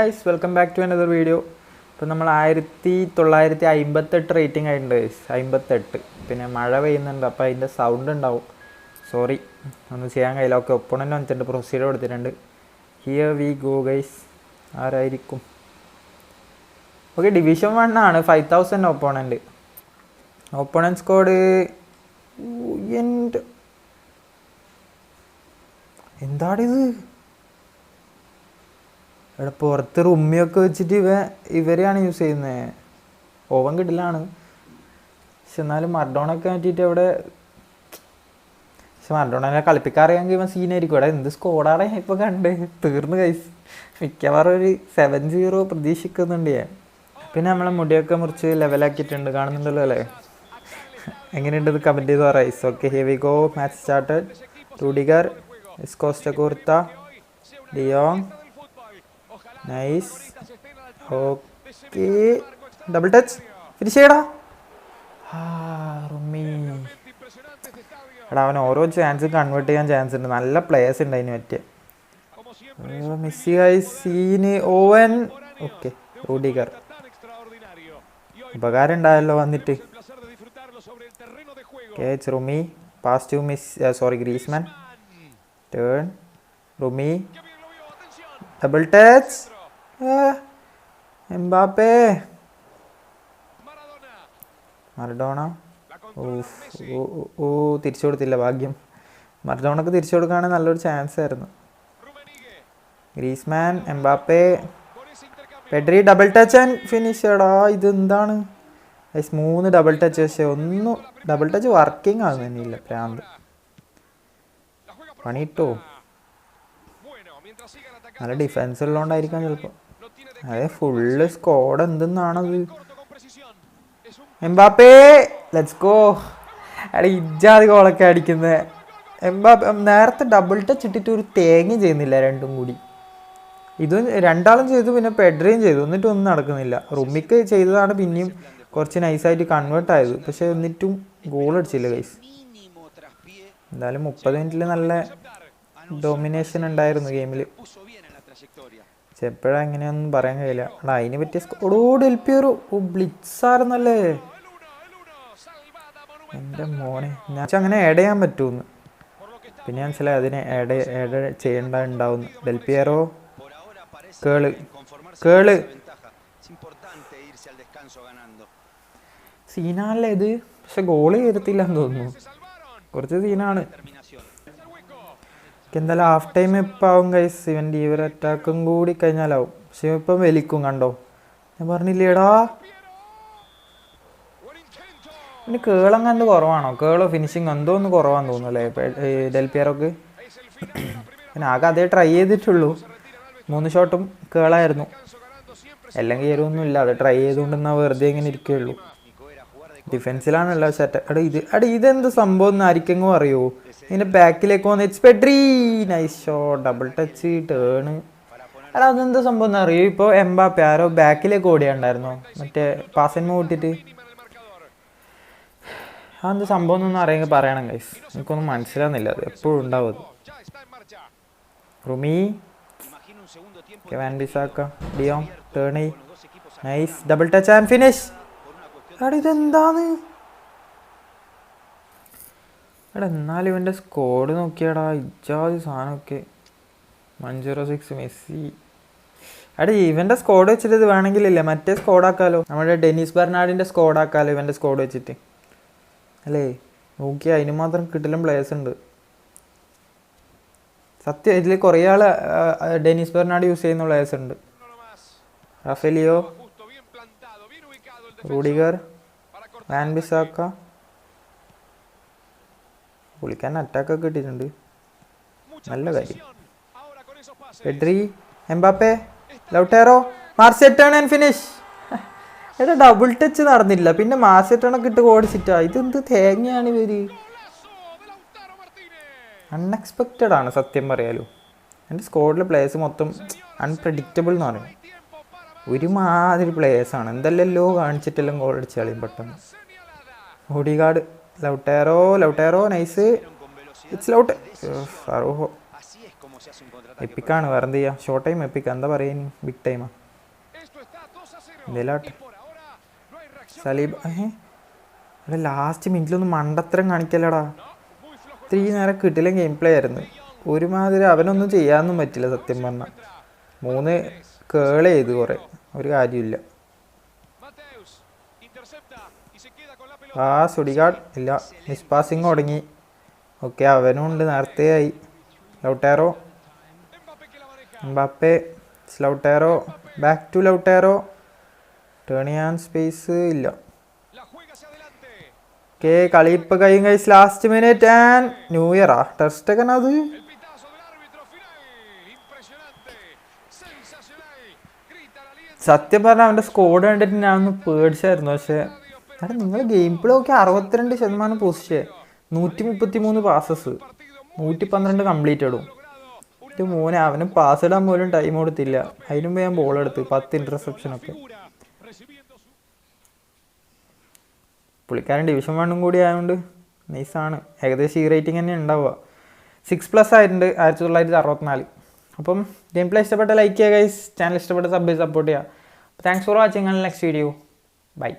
Guys welcome back to another video ഇപ്പം നമ്മൾ ആയിരത്തി തൊള്ളായിരത്തി അമ്പത്തെട്ട് റേറ്റിംഗ് ആയിട്ടുണ്ട് ഗൈസ് അമ്പത്തെട്ട്. പിന്നെ മഴ പെയ്യുന്നുണ്ട് അപ്പോൾ അതിന്റെ സൗണ്ട് ഉണ്ടാവും. സോറി ഒന്നും ചെയ്യാൻ കഴിയില്ല. ഓക്കെ ഒപ്പണന്റ് വന്നിട്ടുണ്ട് പ്രൊസീഡർ കൊടുത്തിട്ടുണ്ട്. ഹിയർ വി ഗോ ഗൈസ് ആരായിരിക്കും? ഓക്കെ ഡിവിഷൻ വൺ ആണ്. Five thousand opponent opponents squad എന്താണിത്? ഇവിടെ പുറത്ത് റുമ്മിയൊക്കെ വെച്ചിട്ട് ഇവ ഇവരെയാണ് യൂസ് ചെയ്യുന്നത് ഓവൻ കിട്ടില്ലാണ് പക്ഷെ എന്നാലും മർഡോണൊക്കെ മാറ്റിയിട്ട് അവിടെ പക്ഷെ മർഡോണനെ കളിപ്പിക്കാറിയാമെങ്കിൽ ഇവൻ സീനായിരിക്കും ഇവിടെ എന്ത് സ്കോഡാണ് ഇപ്പൊ കണ്ടേ. തീർന്നു കൈസ് മിക്കവാറും ഒരു സെവൻ സീറോ പ്രതീക്ഷിക്കുന്നുണ്ട് ഞാൻ. പിന്നെ നമ്മളെ മുടിയൊക്കെ മുറിച്ച് ലെവലാക്കിയിട്ടുണ്ട് കാണുന്നുണ്ടല്ലോ അല്ലേ? എങ്ങനെയുണ്ട് ഇത് കമന്റ് ചെയ്ത് പറൈസ് okay heavy go match started Rudiger ഇസ്കോസ്റ്റ kurta de Jong nice okay double touch finish ചെയ്യടാ. എടാ അവൻ ഓരോ ചാൻസ് കൺവേർട്ട് ചെയ്യാൻ ചാൻസ് ഉണ്ട്. നല്ല പ്ലേയേഴ്സ് ഉണ്ട് അതിന് പറ്റിയ മെസ്സി സീന് ഓവൻ. Okay Rudiger. ഉപകാരം ഉണ്ടായല്ലോ വന്നിട്ട് റുമി. Pass to miss sorry Griezmann turn റുമി. Double touch Mbappe Maradona. ഓ ഓ, തിരിച്ചു കൊടുത്തില്ല ഭാഗ്യം. മറഡോണക്ക് തിരിച്ചു കൊടുക്കുകയാണെങ്കിൽ നല്ലൊരു ചാൻസ് ആയിരുന്നു. Griezmann Mbappe Pedri double touch and finish എടാ ഇതെന്താണ്? മൂന്ന് ഡബിൾ ടച്ച് പക്ഷേ ഒന്നും ഡബിൾ ടച്ച് വർക്കിംഗ് ആകുന്നില്ല പ്രാന്ത്. പണിയിട്ടോ? നല്ല ഡിഫൻസ് ഉള്ളതുകൊണ്ടായിരിക്കാം ചിലപ്പോൾ അതെ ഫുള്ള് സ്കോഡ് എന്തെന്നാണത്? എംബാപ്പേ ലെറ്റ്സ് ഗോ എടാ ഇജാതി ഗോളൊക്കെ അടിക്കുന്നത് എംബാപ്പ നേരത്തെ ഡബിൾ ടച്ച് ഇട്ടിട്ട് ഒരു തേങ്ങ ചെയ്യുന്നില്ല രണ്ടും കൂടി. ഇതും രണ്ടാളും ചെയ്തു പിന്നെ പെഡ്രയും ചെയ്തു. എന്നിട്ടും ഒന്നും നടക്കുന്നില്ല. റുമിക്ക് ചെയ്തതാണ് പിന്നെയും കുറച്ച് നൈസായിട്ട് കൺവേർട്ട് ആയത്. പക്ഷെ എന്നിട്ടും ഗോൾ അടിച്ചില്ല ഗൈസ് എന്തായാലും മുപ്പത് മിനിറ്റിൽ നല്ല ഡൊമിനേഷൻ ഉണ്ടായിരുന്നു ഗെയിമിൽ പക്ഷെ എപ്പോഴും അങ്ങനെയൊന്നും പറയാൻ കഴിയില്ല. എടാ അതിന് പറ്റിയ സ്കോഡോട് എൽപ്പിയൊരു ബ്ലിറ്റ്സായിരുന്നല്ലേ? എന്റെ മോനെ ഞാൻ അങ്ങനെ ആഡ് ചെയ്യാൻ പറ്റുമെന്ന് പിന്നെ മനസ്സിലായി അതിനെ ആഡ് ആഡ് ചെയ്യേണ്ട ഉണ്ടാവുന്നു ഡെൽപിയറോ കേൾ. കേൾ. സീനാണല്ലേ ഇത്? പക്ഷെ ഗോൾ കയറത്തില്ല എന്ന് തോന്നുന്നു. കുറച്ച് സീനാണ്. എന്തായാലും ഹാഫ് ടൈം ഇപ്പം ആവും കൈസ് ഇവന്റെ ഈ ഒരു അറ്റാക്കും കൂടി കഴിഞ്ഞാലാവും. പക്ഷെ ഇപ്പം വലിക്കും കണ്ടോ? ഞാൻ പറഞ്ഞില്ലേടാ? പിന്നെ കേളം കണ്ട് കുറവാണോ? കേളോ ഫിനിഷിങ് എന്തോ ഒന്ന് കുറവാന്ന് തോന്നുന്നു അല്ലേ? ഡെൽപിയറൊക്കെ? പിന്നെ ആകെ അതേ ട്രൈ ചെയ്തിട്ടുള്ളൂ. മൂന്ന് ഷോട്ടും കേളായിരുന്നു എല്ലാം ഇല്ല അത് ട്രൈ ചെയ്തുകൊണ്ടെന്നാ വെറുതെ ഇങ്ങനെ ഇരിക്കുകയുള്ളൂ ഡിഫൻസിലാണല്ലോ സെറ്റ് എടാ ഇത് എടാ ഇതെന്ത് സംഭവം എന്ന് ആർക്കെങ്കിലും അറിയോ? ഇതിന്റെ ബാക്കിലേക്ക് വന്ന് it's Pedri nice show double touch turn എടാ അതെന്ത് സംഭവം എന്ന് അറിയോ? ഇപ്പോൾ എംബാപ്പ ആരോ ബാക്കിലേക്ക് ഓടിയുണ്ടായിരുന്നോ? മറ്റേ പാസന്മ കൂട്ടിട്ട് അതെന്ത് സംഭവം എന്നൊന്നും അറിയാമെങ്കിൽ പറയണം ഗൈസ് എനിക്കൊന്നും മനസ്സിലാവുന്നില്ല അത്. എപ്പോഴും ഉണ്ടാവും റുമി Wan Bissaka ടേണി nice double touch and finish എടാ ഇതെന്താന്ന് എടാ എന്നാലും ഇവന്റെ സ്കോഡ് നോക്കിയാടാ ഇജാതി സാധനമൊക്കെ. Zero six Messi. എടാ ഇവന്റെ സ്കോഡ് വെച്ചിട്ട് ഇത് വേണമെങ്കിലില്ലേ? മറ്റേ സ്കോഡാക്കാലോ നമ്മുടെ ഡെനീസ് ബെർണാഡിന്റെ സ്കോഡാക്കാലോ ഇവന്റെ സ്കോഡ് വെച്ചിട്ട്. അല്ലേ? നോക്കി അതിന് മാത്രം കിട്ടലും പ്ലേയേഴ്സ് ഉണ്ട്. സത്യം ഇതിൽ കുറേ ആൾ ഡെനീസ് ബെർണാഡ് യൂസ് ചെയ്യുന്ന പ്ലേയേഴ്സ് ഉണ്ട്. റഫേലിയോ? Rudiger Wan Bissaka. അറ്റാക്ക് ഒക്കെ കിട്ടിയിട്ടുണ്ട്. നല്ല കാര്യം. പെഡ്രി എംബാപ്പെ ലൗട്ടേറോ മാർസെറ്റേൺ ആൻഡ് ഫിനിഷ് എടാ ഡബിൾ ടച്ച് നടന്നില്ല. പിന്നെ മാർസെറ്റേണൊക്കെ ഇട്ട് ഓടിച്ചിട്ടാ ഇതെന്ത് തേങ്ങയാണ് ഇവർ? അൺഎക്സ്പെക്റ്റഡ് ആണ് സത്യം പറയാലോ. എന്റെ സ്കോഡിലെ പ്ലേയേഴ്സ് മൊത്തം അൺപ്രഡിക്റ്റബിൾ എന്ന് പറയും ഒരുമാതിരി പ്ലേയേഴ്സാണ് എന്തെല്ലോ കാണിച്ചിട്ടെല്ലാം ഗോൾ അടിച്ച് കളിയും പെട്ടെന്ന്. Odegaard Lautaro Lautaro nice it's ലൗട്ട് ഫറൂഹോ എപ്പിക്കാണ് വേറെ എന്ത് ചെയ്യുക ഷോർട്ട് ടൈം എപ്പിക്ക എന്താ പറയുക ബിഗ് ടൈമാ Esto está 2 a 0. എന്തേലാട്ടെ. സലീബ് അവിടെ ലാസ്റ്റ് മിനിറ്റിലൊന്നും മണ്ടത്തരം കാണിക്കല്ലടാ. Muy നേരം കിട്ടില്ല ഗെയിം പ്ലേ ആയിരുന്നു. ഒരുമാതിരി അവനൊന്നും ചെയ്യാനൊന്നും പറ്റില്ല സത്യം പറഞ്ഞാൽ മൂന്ന് കേൾ ചെയ്തു കുറേ. ഒരു കാര്യമില്ല. ആ സുഡിഗാഡ് ഇല്ല മിസ് പാസിങ് തുടങ്ങി. ഓക്കെ അവനും ഉണ്ട്. നേരത്തെ ആയി. ലൗട്ടേറോ? എംബാപ്പെ സ്ലൗട്ടേറോ ബാക്ക് ടു ലൗട്ടേറോ? ടേൺ ചെയ്യാൻ സ്പേസ് ഇല്ല. ഓക്കെ കളി ഇപ്പം കഴിയും കഴിച്ച് ലാസ്റ്റ് മിനിറ്റ് ആൻഡ് ന്യൂ ഇയറാ ടെസ്റ്റൊക്കെ അത്? സത്യം പറഞ്ഞാൽ അവന്റെ സ്കോഡ് കണ്ടിട്ട് ഞാൻ ഒന്ന് പേടിച്ചായിരുന്നു. പക്ഷേ എടാ നിങ്ങൾ ഗെയിം പ്ലേ ഒക്കെ അറുപത്തിരണ്ട് ശതമാനം പോസിഷൻ നൂറ്റി മുപ്പത്തി മൂന്ന് പാസസ് നൂറ്റി പന്ത്രണ്ട് കംപ്ലീറ്റ് ഇടും. എന്റെ മോനെ അവന് പാസ് ഇടാൻ പോലും ടൈം കൊടുത്തില്ല. അതിനു മുമ്പ് ഞാൻ ബോൾ എടുത്ത് പത്ത് ഇന്റർസെപ്ഷനൊക്കെ. പുള്ളിക്കാരൻ ഡിവിഷൻ വണ്ണും കൂടി ആയതുകൊണ്ട് നൈസാണ് ഏകദേശം ഈ റേറ്റിംഗ് തന്നെ ഉണ്ടാവുക. സിക്സ് പ്ലസ് ആയിട്ടുണ്ട് ആയിരത്തി തൊള്ളായിരത്തി അറുപത്തിനാല്. അപ്പം ഗെയിം പ്ലേ ഇഷ്ടപ്പെട്ട ലൈക്ക് ചെയ്യുക ഗൈസ് ചാനൽ ഇഷ്ടപ്പെട്ട സബ് സപ്പോർട്ട് ചെയ്യുക. Thanks for watching next video bye